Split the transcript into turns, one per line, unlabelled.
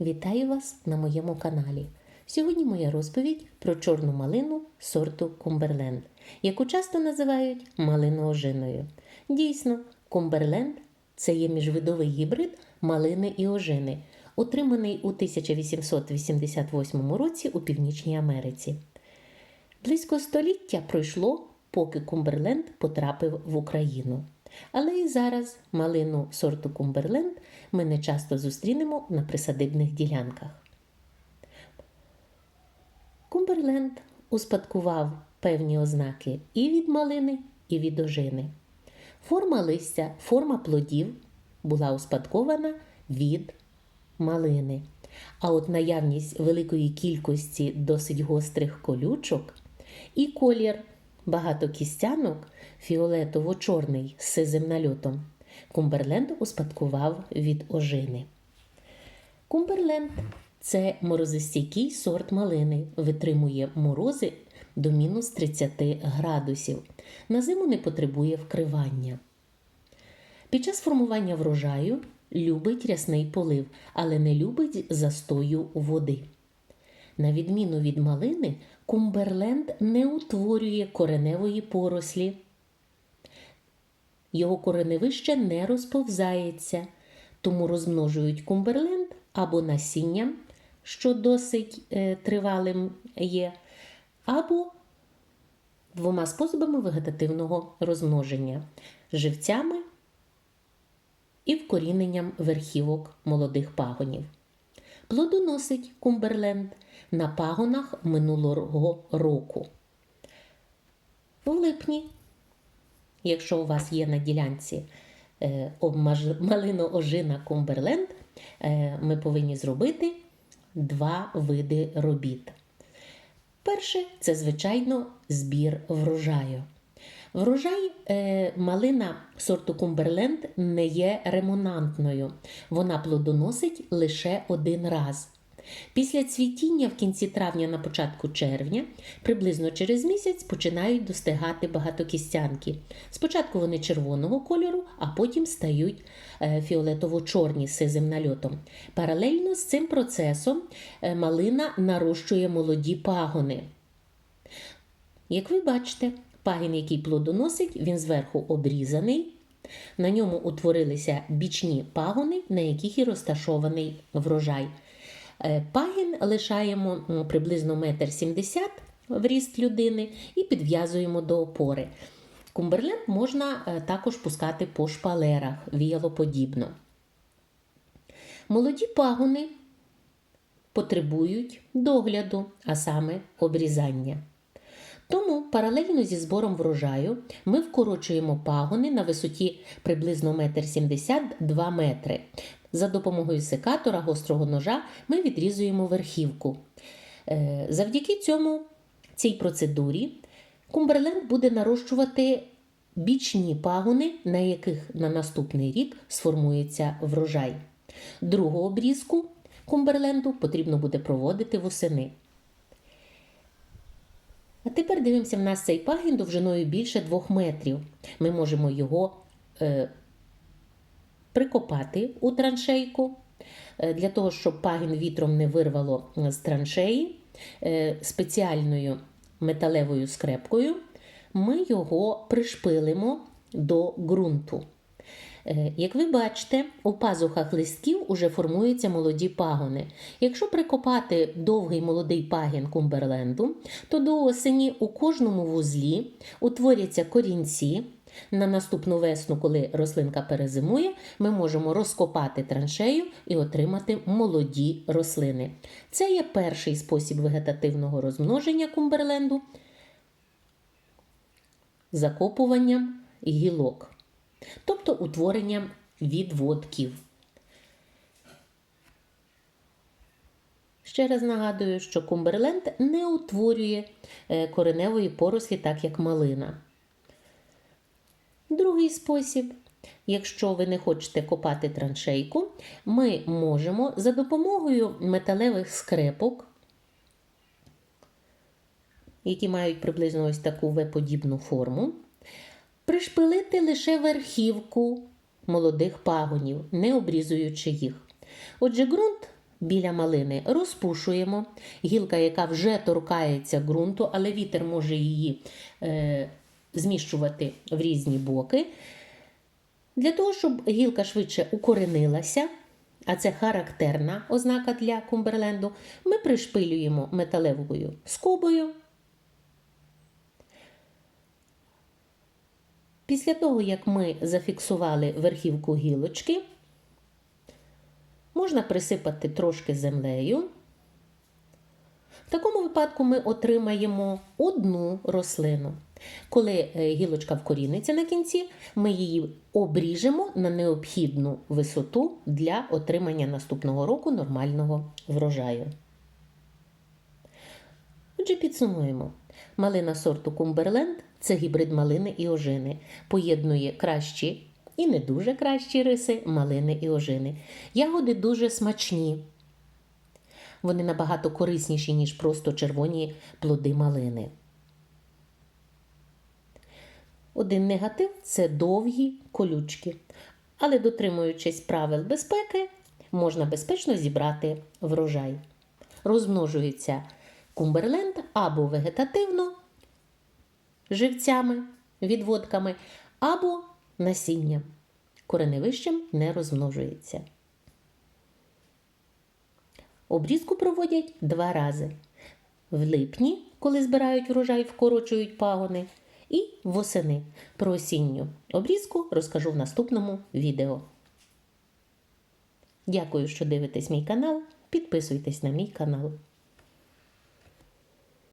Вітаю вас на моєму каналі. Сьогодні моя розповідь про чорну малину сорту Кумберленд, яку часто називають малино-ожиною. Дійсно, Кумберленд це є міжвидовий гібрид малини і ожини, отриманий у 1888 році у Північній Америці. Близько століття пройшло, поки Кумберленд потрапив в Україну. Але і зараз малину сорту Кумберленд ми не часто зустрінемо на присадибних ділянках. Кумберленд успадкував певні ознаки і від малини, і від ожини. Форма листя, форма плодів була успадкована від малини. А от наявність великої кількості досить гострих колючок і колір багато кістянок фіолетово-чорний з сизим нальотом. Кумберленд успадкував від ожини. Кумберленд це морозостійкий сорт малини, витримує морози до мінус 30 градусів. На зиму не потребує вкривання. Під час формування врожаю любить рясний полив, але не любить застою води. На відміну від малини, Кумберленд не утворює кореневої порослі. Його кореневище не розповзається, тому розмножують кумберленд або насінням, що досить е, тривалим є, або двома способами вегетативного розмноження живцями і вкоріненням верхівок молодих пагонів. Плодоносить кумберленд на пагонах минулого року. В липні, якщо у вас є на ділянці е, малино-ожина кумберленд, е, ми повинні зробити два види робіт. Перше це, звичайно, збір врожаю. Врожай е, малина сорту Кумберленд не є ремонантною. Вона плодоносить лише один раз. Після цвітіння в кінці травня на початку червня, приблизно через місяць, починають достигати багатокістянки. Спочатку вони червоного кольору, а потім стають е, фіолетово-чорні з сизим нальотом. Паралельно з цим процесом е, малина нарощує молоді пагони. Як ви бачите, пагін, який плодоносить, він зверху обрізаний. На ньому утворилися бічні пагони, на яких і розташований врожай. Е, Пагін лишаємо приблизно 1,70 м в ріст людини і підв'язуємо до опори. Кумберленд можна е, також пускати по шпалерах віялоподібно. Молоді пагони потребують догляду, а саме обрізання. Тому паралельно зі збором врожаю ми вкорочуємо пагони на висоті приблизно 1,70-2 метри. За допомогою секатора гострого ножа ми відрізуємо верхівку. Е, Завдяки цьому цій процедурі Кумберленд буде нарощувати бічні пагони, на яких на наступний рік сформується врожай. Другу обрізку Кумберленду потрібно буде проводити восени. А тепер дивимося, в нас цей пагін довжиною більше 2 метрів. Ми можемо його е, прикопати у траншейку. Е, Для того, щоб пагін вітром не вирвало з траншеї е, спеціальною металевою скрепкою, ми його пришпилимо до ґрунту. Е, Як ви бачите, у пазухах листків уже формуються молоді пагони. Якщо прикопати довгий молодий пагін кумберленду, то до осені у кожному вузлі утворяться корінці. На наступну весну, коли рослинка перезимує, ми можемо розкопати траншею і отримати молоді рослини. Це є перший спосіб вегетативного розмноження кумберленду закопуванням гілок тобто утворенням відводків. Ще раз нагадую, що кумберленд не утворює е, кореневої порослі, так як малина. Другий спосіб. Якщо ви не хочете копати траншейку, ми можемо за допомогою металевих скрепок, які мають приблизно ось таку В-подібну форму, пришпилити лише верхівку молодих пагонів, не обрізуючи їх. Отже, ґрунт біля малини розпушуємо. Гілка, яка вже торкається ґрунту, але вітер може її е, зміщувати в різні боки. Для того, щоб гілка швидше укоренилася, а це характерна ознака для кумберленду, ми пришпилюємо металевою скобою. Після того, як ми зафіксували верхівку гілочки, можна присипати трошки землею. В такому випадку ми отримаємо одну рослину. Коли е, гілочка вкоріниться на кінці, ми її обріжемо на необхідну висоту для отримання наступного року нормального врожаю. Отже, підсумуємо. Малина сорту Кумберленд це гібрид малини і ожини. Поєднує кращі і не дуже кращі риси малини і ожини. Ягоди дуже смачні. Вони набагато корисніші, ніж просто червоні плоди малини. Один негатив це довгі колючки. Але дотримуючись правил безпеки, можна безпечно зібрати врожай. Розмножується кумберленд або вегетативно живцями, відводками, або насінням. Кореневищем не розмножується. Обрізку проводять два рази. В липні, коли збирають врожай, вкорочують пагони, і восени. Про осінню обрізку розкажу в наступному відео. Дякую, що дивитесь мій канал. Підписуйтесь на мій канал.